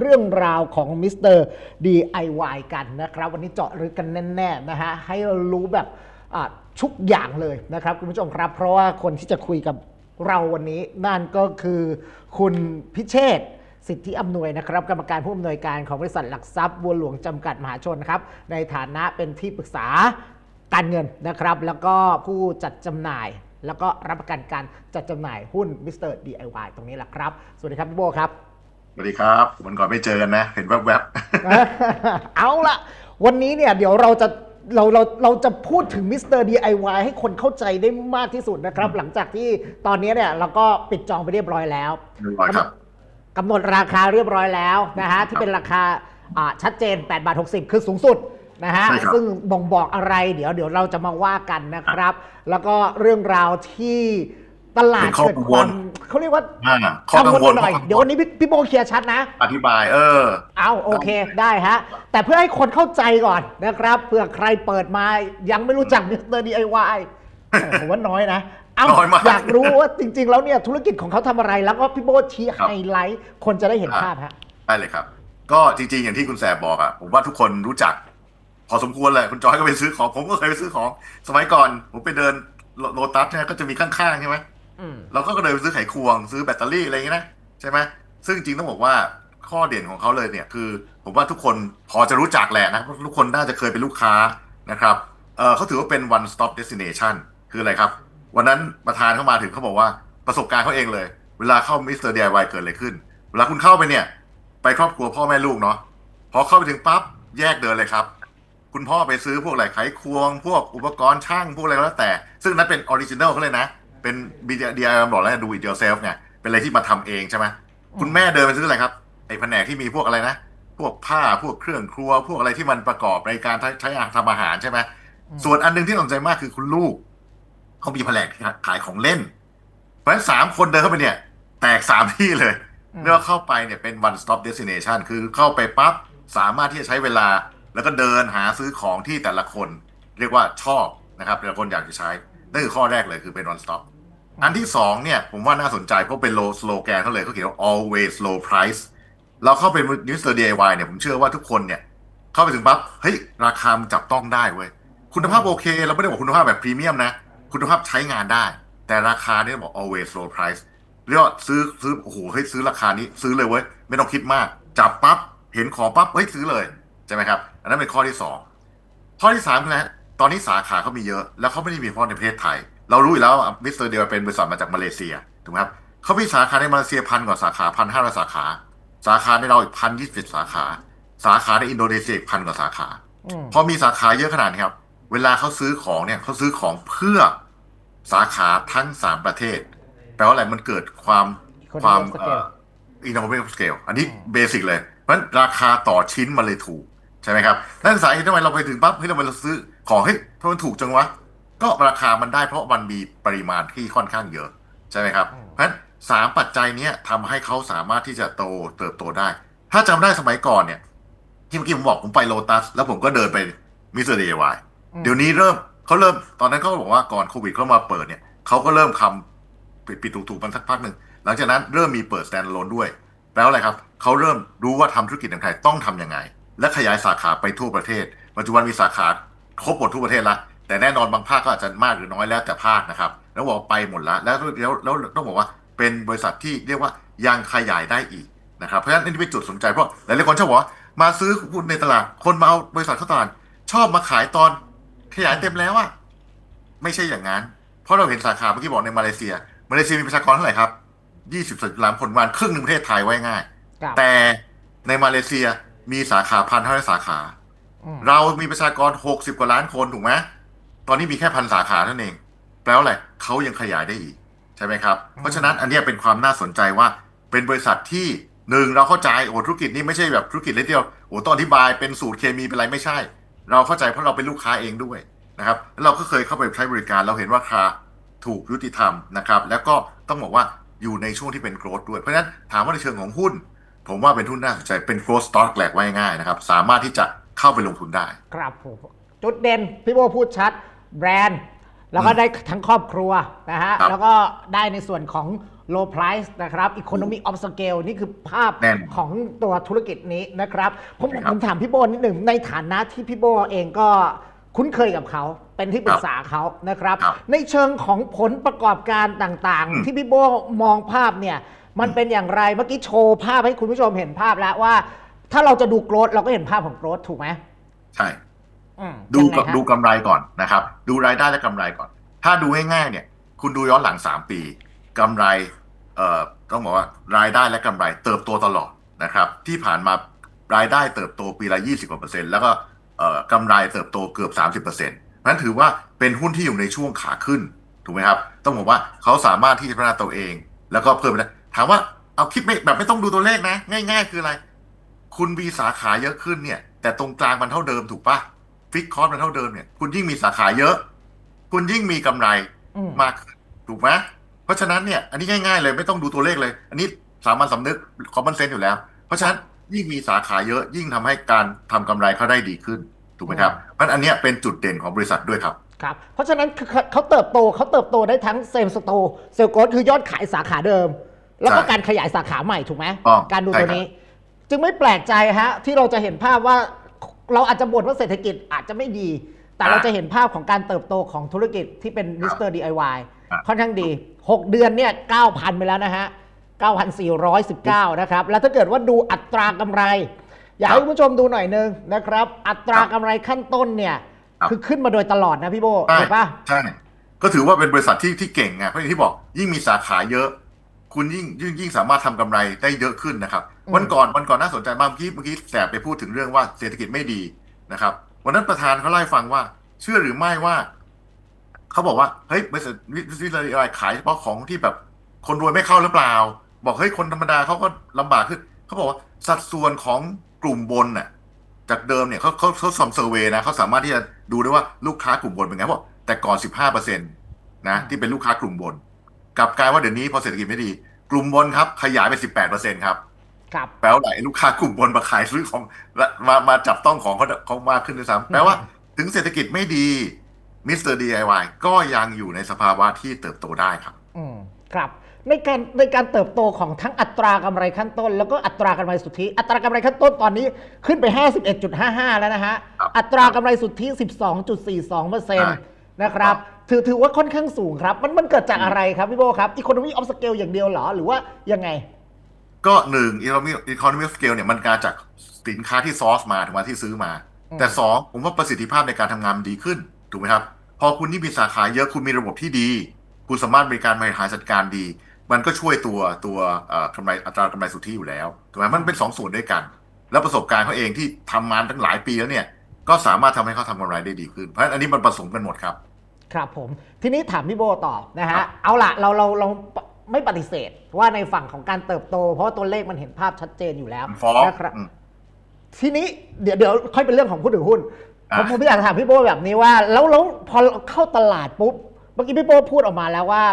เรื่องราวของมิสเตอร์ DIY กันนะครับ วันนี้เจาะลึกกันแน่ๆนะฮะให้รู้แบบทุกอย่างเลยนะครับคุณผู้ชมครับ เพราะว่าคนที่จะคุยกับเราวันนี้นั่นก็คือคุณพิเชษสิทธิอำนวยนะครับกรรมการผู้อำนวยการของบริษัทหลักทรัพย์บัวหลวงจำกัดมหาชนครับในฐานะเป็นที่ปรึกษาการเงินนะครับ แล้วก็ผู้จัดจำหน่าย แล้วก็รับประกันการจัดจำหน่ายหุ้นมิสเตอร์ DIY ตรงนี้แหละครับ สวัสดีครับพี่โบครับ สวัสดีครับวันก่อนไม่เจอกันนะ เห็นแวบเอาละวันนี้เนี่ยเดี๋ยวเราจะเราเราเราจะพูดถึงมิสเตอร์ DIY ให้คนเข้าใจได้มากที่สุดนะครับ หลังจากที่ตอนนี้เนี่ยเราก็ปิดจองไปเรียบร้อยแล้วๆเรียบร้อยครับกำหนดราคาเรียบร้อยแล้วนะฮะที่เป็นราคาอ่าชัดเจน8บาท60 คือสูงสุดนะฮะใช่ครับซึ่งบ่งบอกอะไร เดี๋ยวเดี๋ยวเราจะมาว่ากันนะครับ แล้วก็เรื่องราวที่ ตลาดเป็นข้อเกิดกังคววาลมเขาเรียกว่าอ่าข้อกังวลหน่อยข้อกังวล เดี๋ยววันนี้พี่พี่โบเคลียร์ชัดนะ อธิบาย เออ เอาโอเคได้ฮะ แต่เพื่อให้คนเข้าใจก่อนนะครับเผื่อใครเปิดมายังไม่รู้จักมิสเตอร์ DIY ผมว่าน้อยนะเอาน้อยมาก อยากรู้ว่าจริง ๆ แล้วเนี่ยธุรกิจของเขาทำอะไรแล้วก็พี่โบชี้ครัไฮบไลท์คนจะได้เห็นภาพฮะ ได้เลยครับ ก็จริงๆ อย่างที่คุณแสบบอกอะผมว่าทุกคนรู้จัก พอสมควรเลยคุณจอยก็ไปซื้อของ ผมก็เคยไปซื้อของ สมัยก่อน ผมไปเดินโลโลตัสเนี่ยก็จะมีข้างๆใช่ไหมอืม เราก็เดินไปซื้อไขควง ซื้อแบตเตอรี่อะไรอย่างเงี้ยนะใช่ไหมซึ่งจริงต้องบอกว่าข้อเด่นของเขาเลยเนี่ยคือ ผมว่าทุกคนพอจะรู้จักแหละนะเพราะทุกคนน่าจะเคยเป็นลูกค้านะครับเเขาถือว่าเป็น one stop destination คืออะไรครับ วันนั้นประธานเข้ามาถึงเขาบอกว่าประสบการณ์เขาเองเลย เวลาเข้ามิสเตอร์ DIY เกิดอะไรขึ้น เวลาคุณเข้าไปเนี่ย ไปครอบครัวพ่อแม่ลูกเนาะพอเข้าไปถึงปั๊บแยกเดินเลยครับ คุณพ่อไปซื้อพวกอะไรไขควง พวกอุปกรณ์ช่างพวกอะไรก็แล้วแต่ ซึ่งนั้นเป็นออริจินัลเขาเลยนะ เป็น DIY บอกแล้วดู it yourself ไงเป็นอะไรที่มาทำเองใช่ไหมคุณแม่เดินไปซื้ออะไรครับไอ้แผนกที่มีพวกอะไรนะพวกผ้าพวกเครื่องครัว พวกอะไรที่มันประกอบในการใช้ใช้ทำอาหารใช่ไหมอืมส่วนอันหนึงที่สนใจมากคือคุณลูกเขามีแผนกขายของเล่น เพราะฉะนั้นสามคนเดินเข้าไปเนี่ย แตกสามที่เลยอืมเรียกว่าเข้าไปเนี่ยเป็น one stop destination คือเข้าไปปั๊บสามารถที่จะใช้เวลา แล้วก็เดินหาซื้อของที่แต่ละคน เรียกว่าชอบนะครับแต่ละคนอยากจะใช้นั่นคือข้อแรกเลยคือเป็น one stop อันที่สองเนี่ยผมว่าน่าสนใจเพราะเป็น low slogan เขาเลยเขาเขียนว่า always low price เราเข้าไปนิวส์เตอร์ DIY เนี่ยผมเชื่อว่าทุกคนเนี่ย เข้าไปถึงปั๊บเฮ้ย ราคามันจับต้องได้เว้ย คุณภาพโอเค เราไม่ได้บอกคุณภาพแบบพรีเมียมนะ คุณภาพใช้งานได้ แต่ราคาเนี่ยบอก always low price เรียกว่าซื้อซื้อโอ้โหเฮ้ยซื้อราคานี้ซื้อเลยเว้ยไม่ต้องคิดมาก จับปั๊บเห็นของปั๊บเฮ้ยซื้อเลยใช่ไหมครับ อันนั้นเป็นข้อที่สองข้อที่สามคืออะไรฮะตอนนี้สาขาเขามีเยอะ แล้วเขาไม่ได้มีเฉพาะในประเทศไทย เรารู้อยู่แล้วมิสเตอร์เดียเป็นบริษัทมาจากมาเลเซียถูกไหมครับเขามีสาขาในมาเลเซียพันกว่าสาขาพันห้าร้อยสาขา สาขาในเราอีกพันยี่สิบสาขา สาขาในอินโดนีเซียอีกพันกว่าสาขาอืมพอมีสาขาเยอะขนาดนี้ครับ เวลาเขาซื้อของเนี่ยเขาซื้อของเพื่อสาขาทั้งสามประเทศ แปลว่าอะไรมันเกิดความ Economy ความ of scale อินโนเวชั่นสเกลอันนี้เบสิกเลยเพราะฉะนั้นราคาต่อชิ้นมันเลยถูก ใช่ไหมครับนั่นสาเหตุทำไมเราไปถึงปั๊บเฮ้ยทำไมเราซื้อของเฮ้ยทำไมมันถูกจังวะ ก็ราคามันได้เพราะมันมีปริมาณที่ค่อนข้างเยอะ ใช่ไหมครับอืมเพราะฉะนั้นสามปัจจัยเนี้ยทำให้เขาสามารถที่จะโตเติบโตได้ ถ้าจำได้สมัยก่อนเนี่ยที่เมื่อกี้ผมบอกผมไปโลตัส แล้วผมก็เดินไปมิสเตอร์เดย์วายอืมเดี๋ยวนี้เริ่มเขาเริ่มตอนนั้นเขาก็บอกว่าก่อนโควิดเขามาเปิดเนี่ยเขาก็เริ่มทำปิดปิดถูกๆมันสักพักหนึ่งหลังจากนั้นเริ่มมีเปิด stand alone ด้วยแปลว่าอะไรครับเขาเริ่มรู้ว่าทำธุรกิจในไทยต้องทำยังไง และขยายสาขาไปทั่วประเทศ ปัจจุบันมีสาขาครบหมดทั่วประเทศละ แต่แน่นอนบางภาคก็อาจจะมากหรือน้อยแล้วแต่ภาคนะครับ แล้วบอกว่าไปหมดแล้วแล้วแล้วแล้วแล้วต้องบอกว่าเป็นบริษัทที่เรียกว่ายังขยายได้อีกนะครับ เพราะฉะนั้นอันนี่เป็นจุดสนใจเพราะหลายๆคนชอบบอกว่ามาซื้อหุ้นในตลาด คนมาเอาบริษัทเข้าตลาดชอบมาขายตอนขยายเต็มแล้วอะไม่ใช่อย่างนั้น เพราะเราเห็นสาขาเมื่อกี้บอกในมาเลเซีย มาเลเซียมีประชากรเท่าไหร่ครับ20ล้านคนประมาณครึ่งหนึ่งประเทศไทยไว้ง่ายครับแต่ในมาเลเซียมีสาขาพันเท่าไรสาขาอืมเรามีประชากร60กว่าล้านคนถูกไหม ตอนนี้มีแค่พันสาขาเท่านั้นเอง แปลว่าอะไรเขายังขยายได้อีก ใช่ไหมครับ เพราะฉะนั้นอันเนี้ยเป็นความน่าสนใจว่าเป็นบริษัทที่หนึ่งเราเข้าใจโอ้ธุรกิจนี้ไม่ใช่แบบธุรกิจเล็กเดียวโอ้ต้องอธิบายเป็นสูตรเคมีเป็นอะไรไม่ใช่ เราเข้าใจเพราะเราเป็นลูกค้าเองด้วยนะครับแล้วเราก็เคยเข้าไปใช้บริการเราเห็นว่าราคาถูกยุติธรรมนะครับ แล้วก็ต้องบอกว่าอยู่ในช่วงที่เป็นโกรดด้วยเพราะฉะนั้นถามว่าในเชิงของหุ้น ผมว่าเป็นหุ้นน่าสนใจเป็น growth stock แหลกไว้ง่ายนะครับ สามารถที่จะเข้าไปลงทุนได้ ครับผมจุดเด่นพี่โบพูดชัด แบรนด์ แล้วก็ได้ทั้งครอบครัวนะฮะ ครับแล้วก็ได้ในส่วนของ low price นะครับ economy of scale นี่คือภาพแน่นของตัวธุรกิจนี้นะครับ ผมใช่ผครับมถามพี่โบนิดหนึ่งในฐานะที่พี่โบเองก็คุ้นเคยกับเขา เป็นที่ปรึกษาเขานะครับ ครับในเชิงของผลประกอบการต่างอืม ๆ ที่พี่โบมองภาพเนี่ย มันเป็นอย่างไรเมื่อกี้โชว์ภาพให้คุณผู้ชมเห็นภาพแล้วว่า ถ้าเราจะดูโกรดเราก็เห็นภาพของโกรดถูกไหม ใช่อืม ดูยังไงกับฮะดูกำไรก่อนนะครับ ดูรายได้และกำไรก่อน ถ้าดูง่ายๆเนี่ย คุณดูย้อนหลัง3ปีกำไรเอ่อต้องบอกว่ารายได้และกำไรเติบโตตลอดนะครับ ที่ผ่านมารายได้เติบโตปีละ20กว่าเปอร์เซ็นต์แล้วก็เอ่อกำไรเติบโตเกือบ30เปอร์เซ็นต์นั้นถือว่าเป็นหุ้นที่อยู่ในช่วงขาขึ้นถูกไหมครับ ต้องบอกว่าเขาสามารถที่จะพัฒนาตัวเอง แล้วก็เพิ่มไปได้ถามว่าเอาคิดไม่แบบไม่ต้องดูตัวเลขนะ ง่าย ๆ คืออะไร คุณมีสาขาเยอะขึ้นเนี่ย แต่ตรงกลางมันเท่าเดิมถูกปะ ฟิกคอร์สมันเท่าเดิมเนี่ย คุณยิ่งมีสาขาเยอะ คุณยิ่งมีกำไรอืมมากขึ้นถูกไหมเพราะฉะนั้นเนี่ย อันนี้ง่ายๆเลยไม่ต้องดูตัวเลขเลย อันนี้สามัญสำนึกคอมมอนเซนต์อยู่แล้ว เพราะฉะนั้นยิ่งมีสาขาเยอะ ยิ่งทำให้การทำกำไรเขาได้ดีขึ้นถูกไหมครับเพราะฉะนั้นอันเนี้ยเป็นจุดเด่นของบริษัทด้วยครับครับ เพราะฉะนั้นคือเขาเขาเติบโตเขาเติบโตได้ทั้งเซมสโตเซลโกรคือยอดขายสาขาเดิม แล้วก็ใช่การขยายสาขาใหม่ถูกไหมต้องการดูใช่ตัวครับนี้ จึงไม่แปลกใจฮะที่เราจะเห็นภาพว่า เราอาจจะบ่นว่าเศรษฐกิจอาจจะไม่ดี แต่เราจะเห็นภาพของการเติบโตของธุรกิจที่เป็นมิสเตอร์ดีไอวครับค่อนข้างดี 6 เดือนเนี่ย9,000 ไปแล้วนะฮะ 9,419 นะครับ แล้วถ้าเกิดว่าดูอัตรากำไร อยากให้คุณผู้ชมดูหน่อยนึงนะครับ อัตรากำไรขั้นต้นเนี่ยครับคือขึ้นมาโดยตลอดนะพี่โบใช่ถูกปะใช่ก็ถือว่าเป็นบริษัทที่ที่เก่งไงเพราะอย่างที่บอกยิ่งมีสาขาเยอะ คุณยิ่งยิ่งยิ่งสามารถทำกำไรได้เยอะขึ้นนะครับอืม วันก่อนวันก่อนน่าสนใจมากเมื่อกี้เมื่อกี้แสบไปพูดถึงเรื่องว่าเศรษฐกิจไม่ดีนะครับ วันนั้นประธานเขาเล่าให้ฟังว่า เชื่อหรือไม่ว่าเขาบอกว่าเฮ้ยบริษัทวิวิทยาลัยขายเฉพาะของที่แบบ คนรวยไม่เข้าหรือเปล่า บอกเฮ้ยคนธรรมดาเขาก็ลำบากขึ้นเขาบอกว่าสัดส่วนของกลุ่มบนน่ะ จากเดิมเนี่ยเขาเขาเขาทำเซอร์เวยนะเขาสามารถที่จะดูได้ว่าลูกค้ากลุ่มบนเป็นไงเขาบอกแต่ก่อน15เปอร์เซ็นต์นะที่เป็นลูกค้ากลุ่มบนกลับกลายว่าเดี๋ยวนี้พอเศรษฐกิจไม่ดี กลุ่มบนครับ ขยายไป18เปอร์เซ็นต์ครับ ครับแปลว่าไหนลูกค้ากลุ่มบนมาขายซื้อของและมามาจับต้องของเขาเขามากขึ้นด้วยซ้ำแปลว่าถึงเศรษฐกิจไม่ดีมิสเตอร์ดีไอวก็ยังอยู่ในสภาวะที่เติบโตได้ครับ อืมครับในการในการเติบโตของทั้งอัตรากำไรขั้นต้น แล้วก็อัตรากำไรสุทธิ อัตรากำไรขั้นต้นตอนนี้ขึ้นไป 51.55 แล้วนะฮะครับอัตรากำไรสุทธิ 12.42เปอร์เซ็นต์นะครับ ถือถือว่าค่อนข้างสูงครับ มันมันเกิดจากอะไรครับพี่โบครับ Economy of Scale อย่างเดียวเหรอ หรือว่ายังไง ก็หนึ่ง economy economy of scale เนี่ยมันมาจากสินค้าที่ซอร์สมาถึงมาที่ซื้อมาอืมแต่สองผมว่าประสิทธิภาพในการทำงานมันดีขึ้น ถูกไหมครับ พอคุณที่มีสาขาเยอะคุณมีระบบที่ดี คุณสามารถบริการบริหารจัดการดี มันก็ช่วยตัวตัวเอ่อกำไรอัตรากำไรสุทธิอยู่แล้วถูกไหมมันเป็นสองส่วนด้วยกัน แล้วประสบการณ์เขาเองที่ทำมาตั้งหลายปีแล้วเนี่ยก็สามารถทำให้เขาทำกำไรได้ดีขึ้น เพราะฉะนั้นอันนี้มันผสมกันหมดครับ ครับผม ทีนี้ถามพี่โบต่อนะครัฮะบเอาละเราเราเรา ไม่ปฏิเสธว่าในฝั่งของการเติบโต เพราะว่าตัวเลขมันเห็นภาพชัดเจนอยู่แล้วฟ้องนะครับ อืม ทีนี้เดี๋ยวเดี๋ยวค่อยเป็นเรื่องของผู้ถือหุ้นอะ ผมผมอยากถามพี่โบแบบนี้ว่า แล้วแล้วพอเข้าตลาดปุ๊บเมื่อกี้พี่โบพูดออกมาแล้วว่า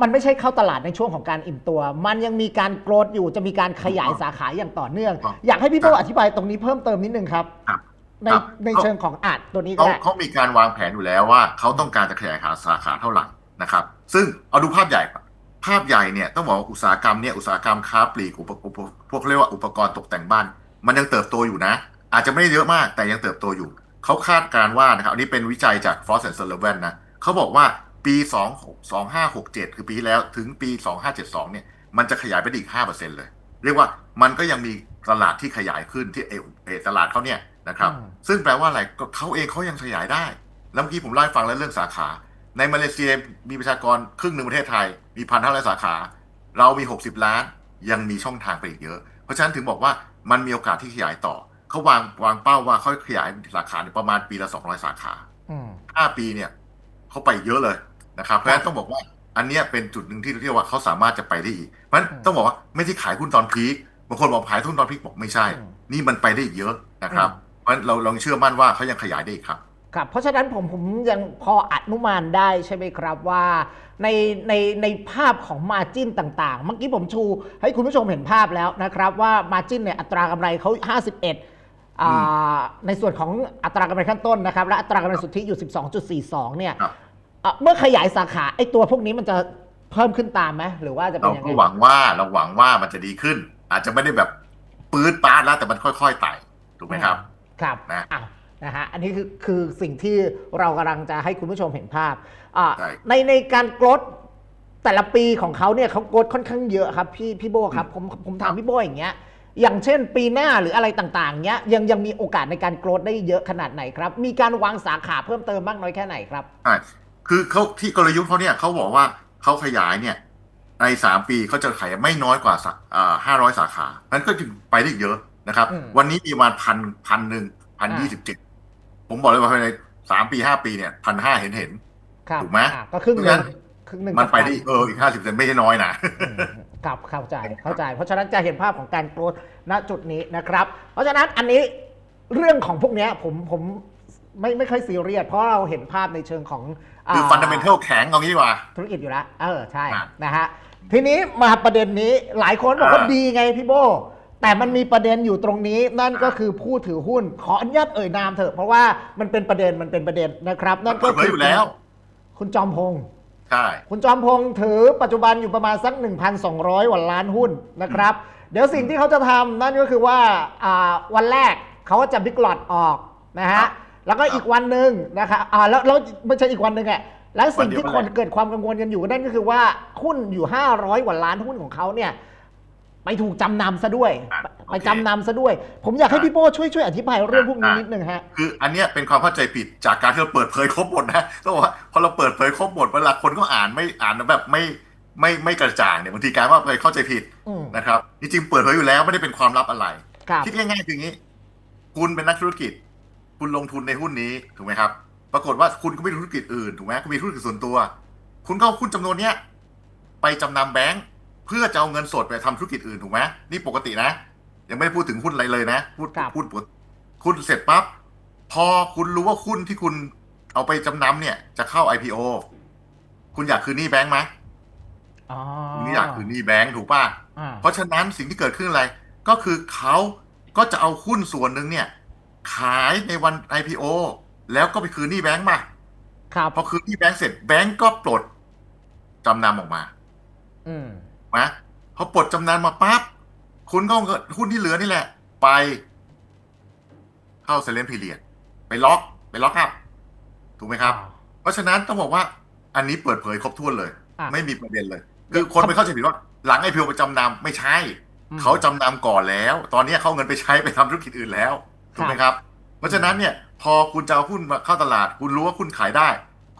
มันไม่ใช่เข้าตลาดในช่วงของการอิ่มตัว มันยังมีการโกรธอยู่จะมีการขยายสาขาอย่างต่อเนื่องครับอยากให้พี่โบอธิบายตรงนี้เพิ่มเติมนิดนึงครับ ครับ ในครับ ในเชิงของอาจตัวนี้ก็เขาได้เขามีการวางแผนอยู่แล้วว่าเขาต้องการจะขยายขาสาขาเท่าไหร่นะครับ ซึ่งเอาดูภาพใหญ่ก่อน ภาพใหญ่เนี่ยต้องบอกว่าอุตสาหกรรมเนี่ยอุตสาหกรรมค้าปลีกอุปอุปพวกเรียกว่าอุปกรณ์ตกแต่งบ้าน มันยังเติบโตอยู่นะ อาจจะไม่ได้เยอะมากแต่ยังเติบโตอยู่ เขาคาดการณ์ว่านะครับอันนี้เป็นวิจัยจาก Frost and Sullivan นะเขาบอกว่าปี2 2567 คือปีที่แล้วถึงปี 2572เนี่ยมันจะขยายไปได้อีก 5%เลย เรียกว่ามันก็ยังมีตลาดที่ขยายขึ้นที่เอเอตลาดเขาเนี่ยนะครับอืมซึ่งแปลว่าอะไรก็เขาเองเขายังขยายได้ แล้วเมื่อกี้ผมเล่าให้ฟังแล้วเรื่องสาขา ในมาเลเซียมีประชากรครึ่งหนึ่งประเทศไทย มีพันเท่าไรสาขา เรามี 60 ล้าน ยังมีช่องทางไปอีกเยอะ เพราะฉะนั้นถึงบอกว่ามันมีโอกาสที่ขยายต่อ เขาวางวางเป้าว่าเขาขยายสาขาเนี่ยประมาณปีละ 200 สาขาอืม5ปีเนี่ยเขาไปเยอะเลยนะครับ เพราะฉะนั้นต้องบอกว่าอันเนี้ยเป็นจุดหนึ่งที่เรียกว่าเขาสามารถจะไปได้อีก เพราะฉะนั้นอืมต้องบอกว่าไม่ใช่ขายหุ้นตอนพีคบางคนบอกขายหุ้นตอนพีคบอกไม่ใช่อืมนี่มันไปได้อีกเยอะนะครับอืมเพราะฉะนั้นเราลองเชื่อมั่นว่าเขายังขยายได้อีกครับ ครับเพราะฉะนั้นผมผมยังพออนุมานได้ใช่ไหมครับว่าในในในภาพของมาจิ้นต่างๆ เมื่อกี้ผมชู ให้คุณผู้ชมเห็นภาพแล้วนะครับ ว่ามาจิ้นเนี่ยอัตรากำไรเขา51อ่าในส่วนของอัตรากำไรขั้นต้นนะครับ และอัตรากำไรสุทธิอยู่ 12.42 เนี่ยครับอะเมื่อขยายสาขาไอ้ตัวพวกนี้มันจะเพิ่มขึ้นตามไหมหรือว่าจะเป็นเรายังก็ไงหวังว่าเราหวังว่ามันจะดีขึ้น อาจจะไม่ได้แบบปื๊ดปาดแล้วแต่มันค่อยๆไต่ถูกไหมครับ ครับนะอ้าว นะฮะอันนี้คือคือสิ่งที่เรากำลังจะให้คุณผู้ชมเห็นภาพอ่าใช่ในในการกรดแต่ละปีของเขาเนี่ยเขากรดค่อนข้างเยอะครับพี่พี่โบครับผมผมถามพี่โบอย่างเงี้ยอย่างเช่น ปีหน้าหรืออะไรต่างๆเนี้ยยังยังมีโอกาสในการโกรธได้เยอะขนาดไหนครับ มีการวางสาขาเพิ่มเติมมากน้อยแค่ไหนครับใช่คือเขาที่กลยุทธ์เขาเนี่ยเขาบอกว่าเขาขยายเนี่ยในสามปีเขาจะขยายไม่น้อยกว่าห้าร้อยสาขา นั้นก็จึงไปได้เยอะนะครับอืมวันนี้มีประมาณพันพันหนึ่งพันยี่สิบเจ็ด ผมบอกเลยว่าภายในสามปีห้าปีเนี่ยพันห้าเห็นเห็น ครับถูกไหมอะก็ครึ่งหเพราะนึ่ฉะงนั้น ครึ่งหนึ่งมันไปจากได้การเอออีกห้าสิบเปอร์เซ็นต์ไม่ใช่น้อยนะ อืมครับเข้าใจเข้าใจ เพราะฉะนั้นจะเห็นภาพของการโกรธณจุดนี้นะครับ เพราะฉะนั้นอันนี้เรื่องของพวกเนี้ยผมผมไม่ไม่ค่อยซีเรียสเพราะเราเห็นภาพในเชิงของคือาฟันดัมเบลเทลแข็งเอางี้ดีกว่า ธุรกิจอยู่แล้ว เออ ใช่อะนะฮะ ทีนี้มาประเด็นนี้ หลายคนบอกว่าอ่า ดีไงพี่โบ แต่มันมีประเด็นอยู่ตรงนี้ นั่นก็คือผู้ถือหุ้นขออนุญาตเอ่ยนามเถอะเพราะว่ามันเป็นประเด็นมันเป็นประเด็นนะครับ นั่นก็เปิดเผยอยู่แล้ว คุณจอมพงษ์ใช่คุณจอมพงษ์ถือปัจจุบันอยู่ประมาณสัก 1,200กว่าล้านหุ้นนะครับ เดี๋ยวสิ่งที่เขาจะทำนั่นก็คือว่าอ่าวันแรกเขาก็จะบิ๊กหลอดออกนะฮะแล้วก็อีกวันหนึ่งนะครับอ่าแล้วแล้วไม่ใช่อีกวันหนึ่งอะและสิ่งที่คนเกิดความกังวลกันอยู่นั่นก็คือว่าหุ้นอยู่ 500กว่าล้านหุ้นของเขาเนี่ย ไปถูกจำนำซะด้วย อะไปโอเคจำนำซะด้วย ผมอยากให้อะพี่โบ้ช่วยช่วยอธิบายเรื่องพวกนี้อะนิดนึงฮะ คืออันเนี้ยเป็นความเข้าใจผิดจากการที่เราเปิดเผยครบหมดนะต้องบอกว่าพอเราเปิดเผยครบหมดเวลาคนก็อ่านไม่อ่านแบบไม่ไม่ไม่กระจ่างเนี่ยบางทีกลารว่าไปเข้าใจผิดอืมนะครับจริงๆเปิดเผยอยู่แล้วไม่ได้เป็นความลับอะไร ครับ คิดง่ายๆคืออย่างนี้ คุณเป็นนักธุรกิจ คุณลงทุนในหุ้นนี้ถูกไหมครับ ปรากฏว่าคุณก็ไม่มีธุรกิจอื่นถูกไหมคุณมีธุรกิจส่วนตัว คุณก็เอาหุ้นจำนวนเนี้ยไปจำนำแบงก์ เพื่อจะเอาเงินสดไปทำธุรกิจอื่นถูกไหมนี่ปกตินะ ยังไม่ได้พูดถึงหุ้นอะไรเลยนะ พูดครับพูดปกติคุณเสร็จปั๊บพอคุณรู้ว่าหุ้นที่คุณเอาไปจำนำเนี่ย จะเข้า IPO คุณอยากคืนหนี้แบงก์ไหมอ๋อคุณอยากคืนหนี้แบงก์ถูกป่ะอ่าเพราะฉะนั้นสิ่งที่เกิดขึ้นอะไร ก็คือเขาก็จะเอาหุ้นส่วนหนึ่งเนี่ย ขายในวัน IPO แล้วก็ไปคืนหนี้แบงก์มาครับพอคืนหนี้แบงก์เสร็จแบงก์ก็ปลดจำนำออกมา อื มนะพอปลดจำนำมาปั๊บคุณก็เอาเงินหุ้นที่เหลือนี่แหละ ไป เข้าเซเลนพีเรียดไปล็อก ไปล็อกอัพถูกไหมครับ เพราะฉะนั้นต้องบอกว่าอันนี้เปิดเผยครบถ้วนเลย อะ ไม่มีประเด็นเลย คือคนไปเข้าใจผิดว่าหลังไอพีโอไปจำนำไม่ใช่ อืม เขาจำนำก่อนแล้ว ตอนนี้เขาเอาเงินไปใช้ไปทำธุรกิจอื่นแล้วถูกไหมครับ เพราะฉะนั้นเนี่ย พอคุณจะเอาหุ้นมาเข้าตลาด คุณรู้ว่าหุ้นขายได้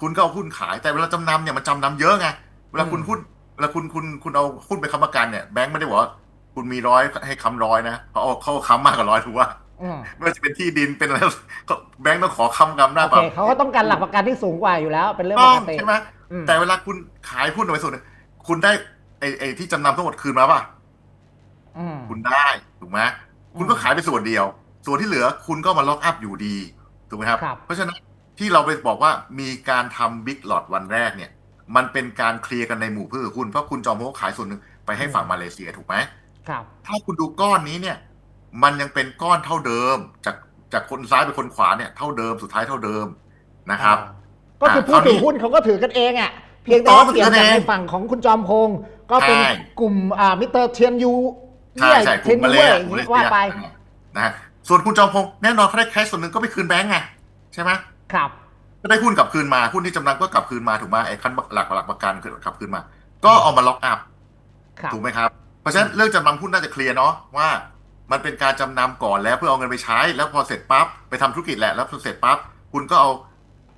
คุณก็เอาหุ้นขายแต่เวลาจำนำเนี่ยมันจำนำเยอะไงเวลาคุณหุ้น เวลาคุณคุณคุณเอาหุ้นไปค้ำประกันเนี่ยแบงก์ไม่ได้บอกว่าคุณมีร้อยให้ค้ำร้อยนะเขาเอาเขาค้ำมากกว่าร้อยถูกว่าอืมไม่ว่าจะเป็นที่ดินเป็นอะไรเขาแบงก์ต้องขอค้ำกำหน้าโอเปเคล่าเขาก็ต้องการหลักประกันที่สูงกว่าอยู่แล้ว เป็นเรื่องต้ปองกติใช่ไหมอืมแต่เวลาคุณขายหุ้นออกไปส่วนหนึ่งคุณได้ไอ้ไอ้ที่จำนำทั้งหมดคืนมาป่ะอืมคุณได้ถูกไหมคุณก็ขายไปส่วนเดียว ส่วนที่เหลือคุณก็มาล็อกอัพอยู่ดีถูกไหมครับครับเพราะฉะนั้นที่เราไปบอกว่ามีการทำบิ๊กหลอดวันแรกเนี่ย มันเป็นการเคลียร์กันในหมู่ผู้ถือหุ้นเพราะคุณจอมพงก็ขายส่วนหนึ่งไปให้ฝั่งมาเลเซียถูกไหมครับ ถ้าคุณดูก้อนนี้เนี่ย มันยังเป็นก้อนเท่าเดิม จากจากคนซ้ายไปคนขวาเนี่ยเท่าเดิมสุดท้ายเท่าเดิมนะครับ ก็คือผู้ถือหุ้นเขาก็ถือกันเองอะเพียงแต่อ๋อว่าเปลี่ยนถือกัจากนเองในฝั่งของคุณจอมพงศ์ก็เป็นใช่กลุ่มอ่ามิสเตอร์เทียนยูใช่ใช่กเทียลุ่นมมายูเลเว่ยยอย่างนี้ว่าไปนะฮะส่วนคุณจอมพงษ์แน่นอนเขาได้แคชส่วนหนึ่งก็ไปคืนแบงก์ไงใช่ไหมครับ ก็ได้หุ้นกลับคืนมาหุ้นที่จำนำก็กลับคืนมาถูกไหมไอ้คันหลักหลักประกันคือกลับคืนมา ก็เอามาล็อกอัพครับถูกไหมครับ เพราะฉะนั้นเรื่องจำนำหุ้นน่าจะเคลียร์เนาะว่า มันเป็นการจำนำก่อนแล้วเพื่อเอาเงินไปใช้ แล้วพอเสร็จปั๊บไปทำธุรกิจแหละแล้วพอเสร็จปั๊บคุณก็เอา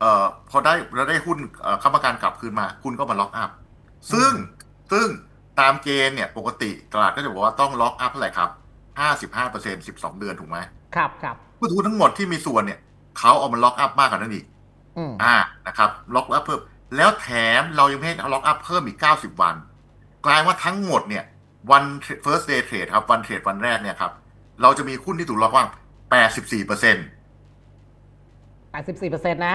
เอ่อพอได้แล้วได้หุ้นเอ่อค้ำประกันกลับคืนมา คุณก็มาล็อกอัพซึ่งซึ่งตามเกณฑ์เนี่ยปกติตลาดก็จะบอกว่าต้องล็อกอัพเท่าไหร่ครับห้าสิบห้าเปอร์เซ็นสิบสองเดือนถูกไหมครับครับผู้ถือหุ้นทั้งหมดที่มีส่วนเนี่ยเขาเอามาล็อกอัพมากกว่านั้นอีก อืม อ่านะครับล็อกอัพเพิ่ม แล้วแถมเรายังไม่ให้ล็อกอัพเพิ่มอีก 90 วัน กลายว่าทั้งหมดเนี่ยวัน first day trade ครับวันเทรดวันแรกเนี่ยครับ เราจะมีหุ้นที่ถูกล็อกว่าง 84เปอร์เซ็นต์แปดสิบสี่เปอร์เซ็นต์นะ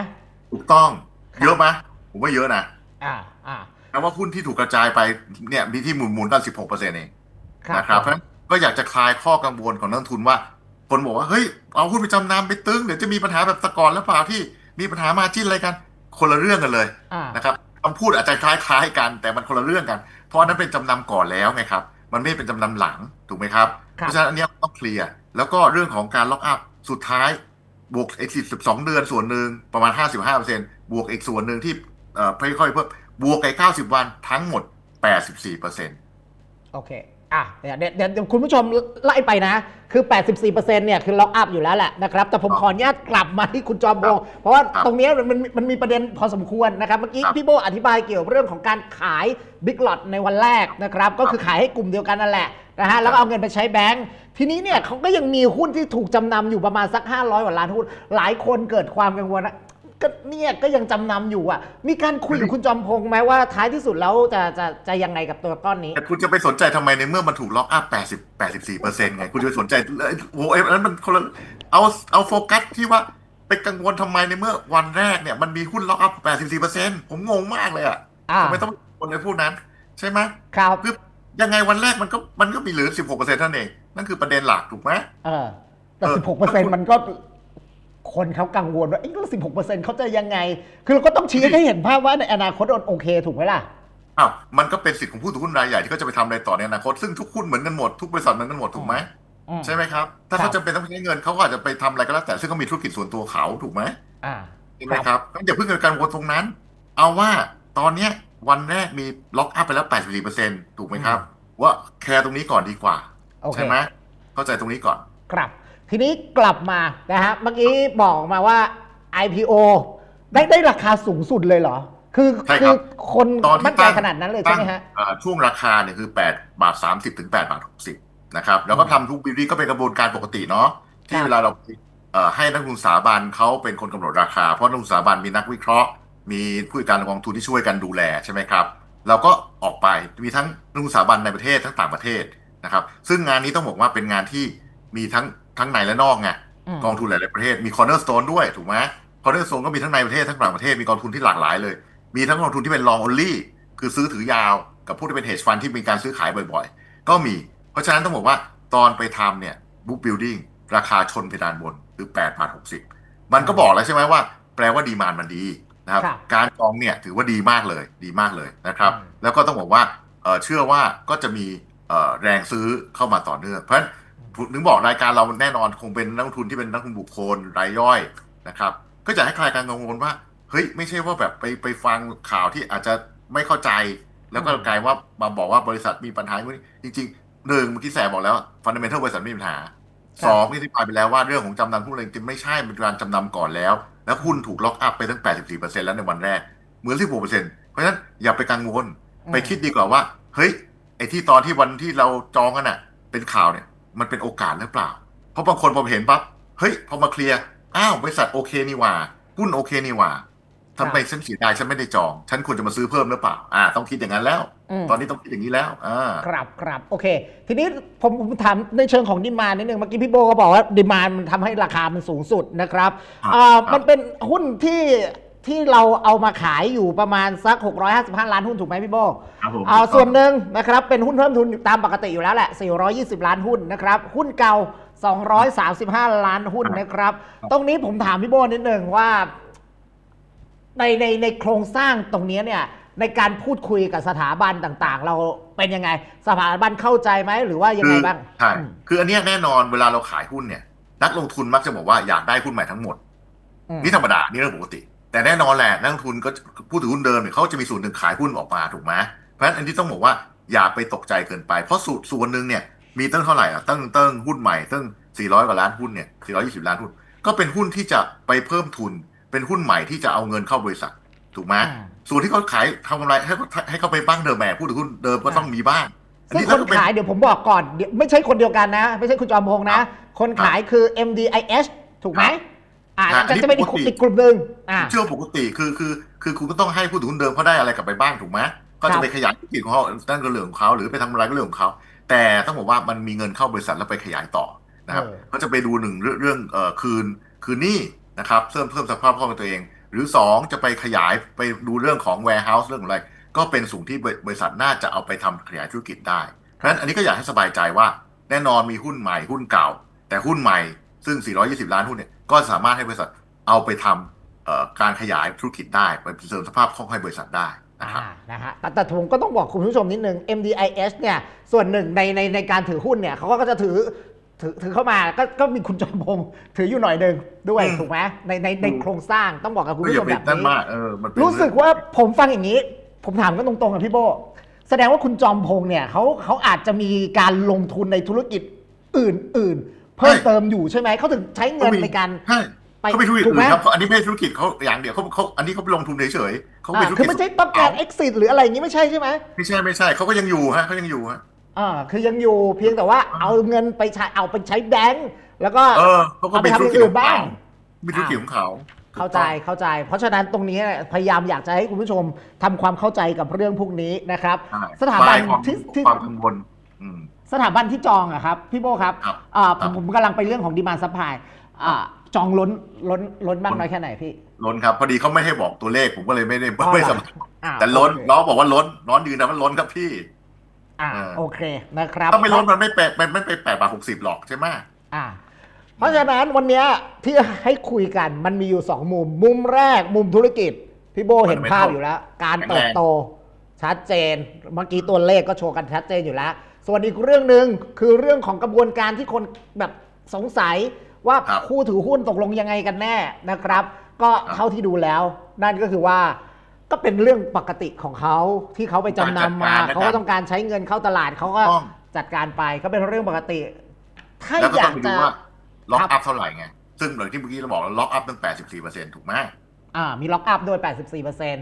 ถูกต้องครับเยอะไหมผมว่าเยอะนะอ่า อ่า แปลว่าหุ้นที่ถูกกระจายไปเนี่ยมีที่หมุนหมุนๆกัน 16เปอร์เซ็นต์เองครับนะครับเพราะฉะนั้นก็อยากจะคลายข้อกังวลของนักลงทุนว่า คนบอกว่า เฮ้ย เอาหุ้นไปจำนำไปตึงเดี๋ยวจะมีปัญหาแบบแตะกอนแล้วเปล่าที่ มีปัญหามาจิ้นอะไรกัน คนละเรื่องกันเลยอ่านะครับคำพูดอาจจะคล้ายๆกัน แต่มันคนละเรื่องกัน เพราะอันนั้นเป็นจำนำก่อนแล้วไงครับ มันไม่ได้เป็นจำนำหลังถูกไหมครับครับเพราะฉะนั้นอันเนี้ยต้องเคลียร์แล้วก็เรื่องของการล็อกอัพสุดท้ายบวกไอ้สิบสองเดือนส่วนหนึ่งประมาณห้าสิบห้าเปอร์เซ็นบวกอีกส่วนหนึ่งที่เอ่อค่อยๆเพิ่มบวกไอ้เก้าสิบวันทั้งหมดแปดสิบสี่เปอร์เซ็นต์โอเค อะเดี๋ยวเดี๋ยวเดี๋ยวเดี๋ยวคุณผู้ชมไล่ไปนะ คือ 84%เนี่ยคือล็อกอัพอยู่แล้วแหละนะครับ แต่ผมครับขออนุญาตกลับมาที่คุณจอมพงศ์เพราะว่าครับตรงเนี้ยมันมันมันมีประเด็นพอสมควรนะครับ เมื่อกี้ครับพี่โบอธิบายเกี่ยวกับเรื่องของการขายบิ๊กหลอตในวันแรกนะครับ ก็คือขายให้กลุ่มเดียวกันนั่นแหละนะฮะ แล้วก็เอาเงินไปใช้แบงก์ ทีนี้เนี่ยเขาก็ยังมีหุ้นที่ถูกจำนำอยู่ประมาณสัก 500กว่าล้านหุ้น หลายคนเกิดความกังวลนะ ก็เนี่ยก็ยังจำนำอยู่อะ มีการคุยกับคุณจอมพงศ์ไหมว่าท้ายที่สุดแล้วจะจะจะยังไงกับตัวก้อนนี้ แต่คุณจะไปสนใจทำไมในเมื่อมันถูกล็อกอัพ80 84เปอร์เซ็นต์ไง คุณจะไปสนใจเอ้ยโอ้ยอันนั้นมันคนละเอาเอาโฟกัสที่ว่าไปกังวลทำไมในเมื่อวันแรกเนี่ยมันมีหุ้นล็อกอัพ84เปอร์เซ็นต์ผมงงมากเลยอะอ่าทำไมต้องคนในพูดนั้น ใช่ไหมครับคือยังไงวันแรกมันก็มันก็มีเหลือ 16เปอร์เซ็นต์เท่านั้นเองนั่นคือประเด็นหลักถูกไหม เออแต่เออ สิบหกเปอร์เซ็นต์มันก็ คนเขากังวลว่าเอ๊ะสิบหกเปอร์เซ็นต์เขาจะยังไง คือเราก็ต้องชี้ให้เห็นภาพว่าในอนาคตมันโอเคถูกไหมล่ะอ้าวมันก็เป็นสิทธิ์ของผู้ถือหุ้นรายใหญ่ที่เขาจะไปทำอะไรต่อในอนาคตซึ่งทุกหุ้นเหมือนกันหมดทุกบริษัทเหมือนกันหมดถูกไหมอืมใช่ไหมครับ ถ้าครัเขาบจำเป็นต้องใช้เงินเขาก็อาจจะไปทำอะไรก็แล้วแต่ซึ่งเขามีธุรกิจส่วนตัวเขาถูกไหมอ่าใช่ไหมครับงั้นอย่าเพิ่งเกิดการกังวลตรงนั้น เอาว่าตอนเนี้ยวันแรกมีล็อกอัพไปแล้ว 84%ถูกไหมครับ ว่าแคร์ตรงนี้ก่อนดีกว่าโอเคใช่ไหมเข้าใจตรงนี้ก่อนครับ ทีนี้กลับมานะฮะเมื่อกี้บอกมาว่า IPO ได้ได้ราคาสูงสุดเลยเหรอ คือใช่คืครัอบคนตอนที่มั่นใจตั้งขนาดนั้นเลยใช่ไหมฮะ ตั้งอ่าช่วงราคาเนี่ยคือ8บาท30ถึง8บาท60นะครับแล้วก็ทำทุกบิวตี้ก็เป็นกระบวนการปกติเนาะคที่รับเวลาเราเอ่อให้นักลงทุนสถาบันเขาเป็นคนกำหนดราคา เพราะนักลงทุนสถาบันมีนักวิเคราะห์ มีผู้จัดการกองทุนที่ช่วยกันดูแลใช่ไหมครับ เราก็ออกไปมีทั้งนักลงทุนสถาบันในประเทศทั้งต่างประเทศนะครับ ซึ่งงานนี้ต้องบอกว่าเป็นงานที่มีทั้ง ทั้งในและนอกไงอืมกองทุนหลายๆประเทศมี cornerstone ด้วยถูกไหม cornerstone ก็มีทั้งในประเทศทั้งต่างประเทศมีกองทุนที่หลากหลายเลย มีทั้งกองทุนที่เป็น long only คือซื้อถือยาวกับผู้ที่เป็น hedge fund ที่มีการซื้อขายบ่อยๆ ก็มี เพราะฉะนั้นต้องบอกว่าตอนไปทำเนี่ย book building ราคาชนเพดานบนคือ8บาท60มันก็บอกแล้วใช่ไหมว่า แปลว่าดีมานมันดีนะครับครับการจองเนี่ยถือว่าดีมากเลย ดีมากเลยนะครับอืมแล้วก็ต้องบอกว่าเอ่อเชื่อว่าก็จะมีเอ่อแรงซื้อเข้ามาต่อเนื่องเพราะฉะนั้น ถึงบอกรายการเราแน่นอนคงเป็นนักลงทุนที่เป็นนักลงทุนบุคคลรายย่อยนะครับ ก็จะให้คลายการกังวลว่า เฮ้ยไม่ใช่ว่าแบบไปไปฟังข่าวที่อาจจะไม่เข้าใจ แล้วก็อืมกลายว่ามาบอกว่าบริษัทมีปัญหาอย่างนี้จริงๆหนึ่งเมื่อกี้แสบอกแล้วฟันเดเมนทัลบริษัทไม่มีปัญหาสองนี่ที่ไปไปแล้วว่าเรื่องของจำนำหุ้นอะไรจริงๆไม่ใช่เป็นการจำนำก่อนแล้ว แล้วหุ้นถูกล็อกอัพไปตั้ง 84%แล้วในวันแรกเหมือน16%เพราะฉะนั้นอย่าไปกังวล ไปคิดดีกว่าว่า เฮ้ยไอ้ที่ตอนที่วันที่เราจองกันอะเป็นข่าวเนี่ย มันเป็นโอกาสหรือเปล่า เพราะบางคนพอเห็นปั๊บเฮ้ยพอมาเคลียร์อ้าวบริษัทโอเคนี่หว่าหุ้นโอเคนี่หว่าทำไมฉันเสียดายฉันไม่ได้จอง ฉันควรจะมาซื้อเพิ่มหรือเปล่าอ่า ต้องคิดอย่างนั้นแล้วอืมตอนนี้ต้องคิดอย่างนี้แล้วอ่าครับครับโอเค ทีนี้ผมผมถามในเชิงของดีมานนิดนึงเมื่อกี้พี่โบก็บอกว่าดีมานมันทำให้ราคามันสูงสุดนะครับครับอ่าครับมันเป็นหุ้นที่ ที่เราเอามาขายอยู่ประมาณสัก 655 ล้านหุ้นถูกไหมพี่โบครับผมอ่าส่วนหนึ่งนะครับเป็นหุ้นเพิ่มทุนตามปกติอยู่แล้วแหละ 420 ล้านหุ้นนะครับ หุ้นเก่า 235 ล้านหุ้นนะครับ ตรงนี้ผมถามพี่โบนิดนึงว่า ในในในโครงสร้างตรงนี้เนี่ยในการพูดคุยกับสถาบันต่างๆ เราเป็นยังไง สถาบันเข้าใจไหมหรือว่ายังไงบ้างใช่อืมคืออันเนี้ยแน่นอนเวลาเราขายหุ้นเนี่ย นักลงทุนมักจะบอกว่าอยากได้หุ้นใหม่ทั้งหมดอืมนี่ธรรมดา นี่เรื่องปกติ แต่แน่นอนแหละนักลงทุนก็ผู้ถือหุ้นเดิมเนี่ยเขาจะมีส่วนหนึ่งขายหุ้นออกมาถูกไหมเพราะฉะนั้นอันนี้ต้องบอกว่าอย่าไปตกใจเกินไป เพราะส่วนส่วนหนึ่งเนี่ยมีตั้งเท่าไหร่อะตั้งตั้งหุ้นใหม่ตั้ง 400 กว่าล้านหุ้นเนี่ย 420 ล้านหุ้น ก็เป็นหุ้นที่จะไปเพิ่มทุน เป็นหุ้นใหม่ที่จะเอาเงินเข้าบริษัทถูกไหมอ่าส่วนที่เขาขายทำกำไรให้เขาให้เขาไปบ้างเดิมแหม่ผู้ถือหุ้นเดิมก็ต้องมีบ้างอันซึ่งนี้คนก็เป็นขายเดี๋ยวผมบอกก่อนเดี๋ยวไม่ใช่คนเดียวกันนะ ไม่ใช่คุณจอมพงษ์นะ คนขายคือ MDIS ถูกไหม อ่าครับจะจะเป็นอีกอันนี้ปกติ อีกกลุ่มหนึ่งอ่า เชื่อปกติคือคือคือคุณก็ต้องให้ผู้ถือหุ้นเดิมเขาได้อะไรกลับไปบ้างถูกไหมก็ครัจะบ ไปขยายธุรกิจของเขานั่นก็เรื่องของเขาหรือไปทำอะไรก็เรื่องของเขาแต่ต้องบอกว่ามันมีเงินเข้าบริษัทแล้วไปขยายต่อนะครับเออก็จะไปดูหนึ่งเรื่องเรื่องเอ่อคืนคืนหนี้นะครับเพิ่มเพิ่มสภาพคล่องของตัวเอง หรือสองจะไปขยายไปดูเรื่องของ warehouse เรื่องอะไร ก็เป็นส่วนที่บริษัทน่าจะเอาไปทำขยายธุรกิจได้เพราะฉะนั้นอันนี้ก็อยากให้สบายใจว่า แน่นอนมีหุ้นใหม่หุ้นเก่า แต่หุ้นใหม่ ซึ่ง 420 ล้านหุ้นเนี่ยก็สามารถให้บริษัทเอาไปทำเอ่อการขยายธุรกิจได้ไปเสริมสภาพคล่องให้บริษัทได้นะครับอ่านะฮะแต่แต่ผมก็ต้องบอกคุณผู้ชมนิดนึง MDIS เนี่ยส่วนหนึ่งในในในการถือหุ้นเนี่ยเขาก็จะถือถือถือเข้ามาก็ก็มีคุณจอมพงศ์ถืออยู่หน่อยหนึ่งด้วยอืมถูกไหมในในในถูกโครงสร้างต้องบอกกับคุณก็ผู้อชย่ามไปแบบนั่นนี้มากเออมันเป็นรู้สึกว่าผมฟังอย่างนี้ ผมถามกันตรงๆกับพี่โบแสดงว่าคุณจอมพงษ์เนี่ยเขาเขาอาจจะมีการลงทุนในธุรกิจอื่น ๆ เพิ่มเติมอยู่ใช่ไหมเขาถึงใช้เงินในการใช่ไปเขาไปธุรกิจถูกไหมอื่นครับเขาอันนี้ไม่ใช่ธุรกิจเขาอย่างเดียวเขาเขาอันนี้เขาไปลงทุนเฉยๆเขาไปอ่าธุรคืกิอจไม่ใช่ต้องการ exit หรืออะไรอย่างนี้ไม่ใช่ใช่ไหมไม่ใช่ไม่ใช่เขาก็ยังอยู่ฮะเขายังอยู่ฮะอ่าคือยังอยู่เพียงแต่ว่าเอาเงินไปใช้เอาไปใช้แบงก์แล้วก็เออเขาก็เอาไปเป็นทำธุอรย่างกิจอื่ขนองบ้างเขามีธุรกิจของเขาเข้าใจเข้าใจ เพราะฉะนั้นตรงนี้พยายามอยากจะให้คุณผู้ชมทำความเข้าใจกับเรื่องพวกนี้นะครับใช่สถาบันคลยความที่ที่ความกังวลอืม สถาบันที่จองอะครับพี่โบครับครับอ่าผครัมบ ผมกำลังไปเรื่องของดีมานซัพพลายอ่าจองล้นล้นล้นมากล้นน้อยแค่ไหนพี่ล้นครับ พอดีเขาไม่ให้บอกตัวเลขผมก็เลยไม่ได้อ๋อไม่เหรอสมัครอ่าแต่ล้นโอเคน้องบอกว่าล้นน้องยืนนะว่าล้นครับพี่ อ่าเออ โอเคนะครับถ้าไม่ล้นมันไม่แปดมันไม่ไปแปดบาทหกสิบหรอกใช่ไหมอ่าเพราะฉะนั้นวันเนี้ยที่ให้คุยกันมันมีอยู่สองมุม มุมแรกมุมธุรกิจ พี่โบเห็นภาพอยู่แล้ว การเติบโตชัดเจน เมื่อกี้ตัวเลขก็โชว์กันชัดเจนอยู่แล้ว ส่วนอีกเรื่องหนึ่งคือเรื่องของกระบวนการที่คนแบบสงสัยว่าครับผู้ถือหุ้นตกลงยังไงกันแน่นะครับ ก็ครับเท่าที่ดูแล้ว นั่นก็คือว่าก็เป็นเรื่องปกติของเขาที่เขาไปจำนำมาการจัดการนะครับเขาก็ต้องการใช้เงินเข้าตลาดเขาก็ต้องจัดการไปก็เป็นเรื่องปกติ ถ้าแล้วก็อต้ยาองกไปดูจะว่าล็อกครับอัพเท่าไหร่ไงซึ่งอย่างที่เมื่อกี้เราบอกล็อกอัพตั้งแปดสิบสี่เปอร์เซ็นต์ถูกไหมอ่ามีล็อกอัพด้วย84%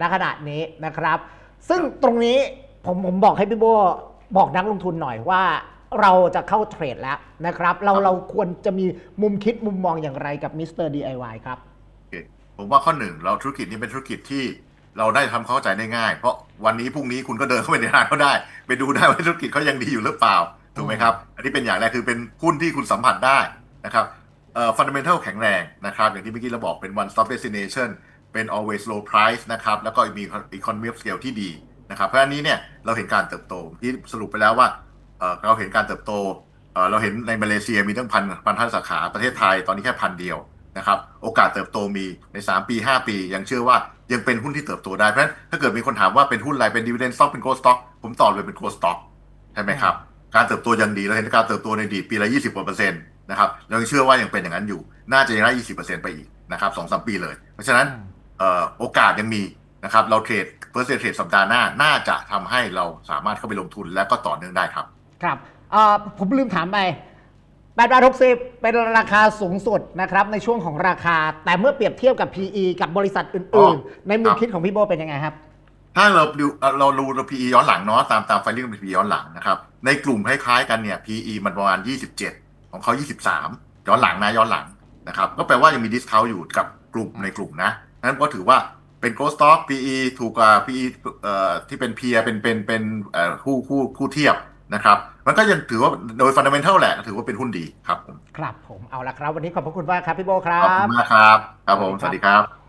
ณขณะนี้นะครับ ซึ่งตรงนี้ผมผมบอกให้พี่โบ บอกนักลงทุนหน่อยว่าเราจะเข้าเทรดแล้วนะครับ เราครับเราควรจะมีมุมคิดมุมมองอย่างไรกับมิสเตอร์ DIY ครับโอเคผมว่าข้อหนึ่งเราธุรกิจนี้เป็นธุรกิจที่เราได้ทำเข้าใจได้ง่าย เพราะวันนี้พรุ่งนี้คุณก็เดินเข้าไปในร้านเขาได้ ไปดูได้ว่าธุรกิจเขายังดีอยู่หรือเปล่าถูกไหมครับ อันนี้เป็นอย่างแรกคือเป็นหุ้นที่คุณสัมผัสได้นะครับเอ่อฟันเดเมนทัลแข็งแรงนะครับ อย่างที่เมื่อกี้เราบอกเป็น one stop destination เป็น always low price นะครับแล้วก็มี economy of scale ที่ดี นะครับเพราะฉะนั้นนี้เนี่ยเราเห็นการเติบโตที่สรุปไปแล้วว่าเอ่อเราเห็นการเติบโตเอ่อเราเห็นในมาเลเซียมีตั้งพันพันท่าสาขาประเทศไทยตอนนี้แค่พันเดียวนะครับโอกาสเติบโตมีใน 3 ปี 5 ปี ยังเชื่อว่ายังเป็นหุ้นที่เติบโตได้เพราะฉะนั้นถ้าเกิดมีคนถามว่าเป็นหุ้นอะไรเป็น dividend stock เป็น growth stock ผมตอบเลยเป็น growth stock ใช่ไหมครับการเติบโตยังดีเราเห็นการเติบโตในอดีตปีละ 20กว่าเปอร์เซ็นต์นะครับเรายังเชื่อว่ายังเป็นอย่างนั้นอยู่ น่าจะยังได้ 20%ไปอีกนะครับสองสามปีเลย เพราะฉะนั้นเอ่อโอกาสยังมีนะครับเราเทรด เปอร์เซ็นต์เทรดสัปดาห์หน้าน่าจะทำให้เราสามารถเข้าไปลงทุนและก็ต่อเนื่องได้ครับ ครับเอ่อผมลืมถามไป8บาท60เป็นราคาสูงสุดนะครับในช่วงของราคา แต่เมื่อเปรียบเทียบกับ PE กับบริษัทอ๋อื่นอๆในมุมครับคิดของพี่โบเป็นยังไงครับ ถ้าเราดูเอ่อเราดูเรา PE ย้อนหลังเนาะตามตามไฟลิ่งเป็น PE ย้อนหลังนะครับ ในกลุ่มคล้ายๆกันเนี่ย PE มันประมาณ 27 ของเขา 23 ย้อนหลังนะย้อนหลังนะครับ ก็แปลว่ายังมีดิสคาวอยู่กับกลุ่มในกลุ่มนะนั้นก็ถือว่า เป็น growth stock PE ถูกกว่า PE เอ่อที่เป็น peer เป็นเป็นเป็นเอ่อคู่คู่คู่เทียบนะครับ มันก็ยังถือว่าโดย fundamental แหละถือว่าเป็นหุ้นดีครับผมครับผมเอาละครับ วันนี้ขอบพระคุณมากครับพี่โบครัขอบคุบ ณมากครับ ครับผม สวัสดีครับ